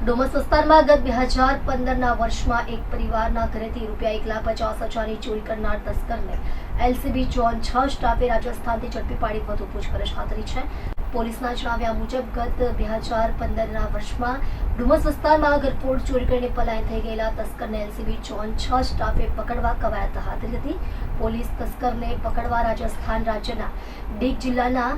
ડોમસ વિસ્તારમાં ગત બે હજાર પંદરના વર્ષમાં એક પરિવારના ઘરેથી રૂપિયા એક લાખ પચાસ હજારની ચોરી કરનાર તસ્કરને એલસીબી ઝોન છ સ્ટાફે રાજસ્થાનથી ઝડપી પાડી વધુ પૂછપરછ હાથ ધરી છે. પોલીસના જણાવ્યા મુજબ ગત બે હજાર પંદરના વર્ષમાં ડુમસ વિસ્તારમાં ગરફોડ ચોરી કરીને પલાયન થઈ ગયેલા તસ્કરને એલસીબી ઝોન છ સ્ટાફે પકડવા કવાયત હાથ ધરી હતી. પોલીસ તસ્કરને પકડવા રાજસ્થાન રાજ્યના ડીગ જિલ્લાના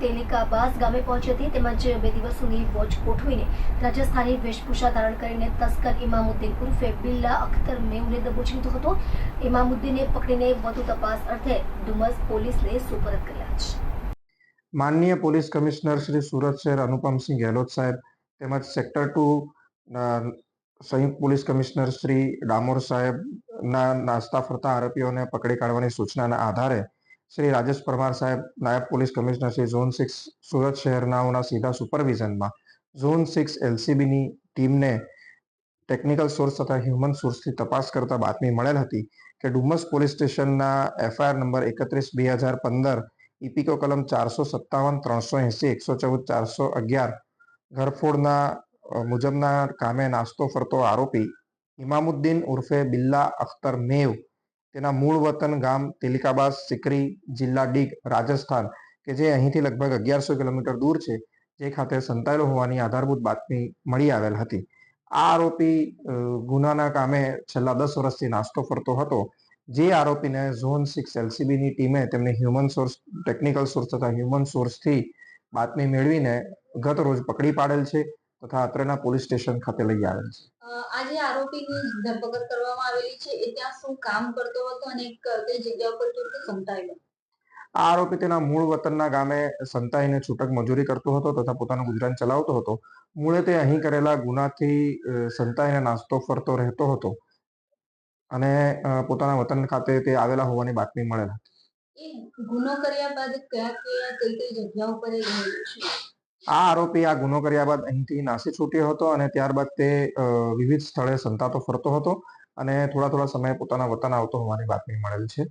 તેલિકાબાસ ગામે પહોંચી હતી તેમજ બે દિવસોની વોચ ગોઠવીને રાજસ્થાની વેશભૂષા ધારણ કરીને તસ્કર ઇમામુદ્દીન ઉર્ફે બિલ્લા અખ્તર મેહુને દબોચી લીધો હતો. ઇમામુદ્દીને પકડીને વધુ તપાસ અર્થે ડુમસ પોલીસને સુપરત કર્યા છે. માનનીય પોલીસ કમિશનર શ્રી સુરત શહેર અનુપમસિંહ ગેહલોત સાહેબ તેમજ સેક્ટર ટુ સંયુક્ત પોલીસ કમિશનર શ્રી ડામોર સાહેબના નાસ્તા ફરતા આરોપીઓને પકડી કાઢવાની સૂચનાના આધારે શ્રી રાજેશ પરમાર સાહેબ, નાયબ police commissioner Shri zone six Surat શહેરનાઓના સીધા સુપરવિઝનમાં. ઝોન સિક્સ એલસીબીની ટીમને ટેકનિકલ સોર્સ તથા હ્યુમન સોર્સથી તપાસ કરતા બાતમી મળેલ હતી કે ડુમસ પોલીસ સ્ટેશનના એફઆઈઆર નંબર એકત્રીસ બે હજાર પંદર ઇપિકો કલમ ચારસો સત્તાવન, ત્રણસો એંસી, એકસો ચૌદ, ચારસો અગિયાર ઘરફોડના મુજબના કામે નાસ્તો ફરતો આરોપી ઇમામુદ્દીન ઉર્ફે બિલ્લા અખ્તર મેવ તેના મૂળ વતન ગામ તેલિકાબાદ, સિકરી જિલ્લા ડીગ, રાજસ્થાન, કે જે અહીંથી લગભગ અગિયારસો કિલોમીટર દૂર છે, જે ખાતે સંતાયેલો હોવાની આધારભૂત બાતમી મળી આવેલ હતી. આ આરોપી ગુનાના કામે છેલ્લા દસ વર્ષથી નાસ્તો ફરતો હતો. જે આરોપીને ઝોન સિક્સ એલસીબીની ટીમે તેમને હ્યુમન સોર્સ, ટેકનિકલ સોર્સ તથા હ્યુમન સોર્સથી બાતમી મેળવીને ગત રોજ પકડી પાડેલ છે. તથા અત્રેના પોલીસ સ્ટેશન ખાતે લઈ આવેલ છે. આજે આરોપીની ધરપકડ કરવામાં આવેલી છે. એ ત્યાં શું કામ કરતો હતો અને કઈ જગ્યા ઉપર કેવી રીતે સંતાયેલો આ આરોપી તેના મૂળ વતનના ગામે સંતાઈને છૂટક મજૂરી કરતો હતો તથા પોતાનું ગુજરાન ચલાવતો હતો. મૂળે તે અહીં કરેલા ગુનાથી સંતાઈને નાસ્તો ફરતો રહેતો હતો અને પોતાના વતન ખાતે તે આવેલા હોવાની બાતમી મળેલ હતી. ગુનો કર્યા બાદ કયા કયા કઈ કઈ જગ્યા ઉપર રહેલો છે? આ આરોપી આ ગુનો કર્યા બાદ અહીંથી નાસી છૂટ્યો હતો અને ત્યારબાદ તે વિવિધ સ્થળે સંતાતો ફરતો હતો અને થોડા થોડા સમયે પોતાના વતન આવતો હોવાની બાતમી મળેલ છે.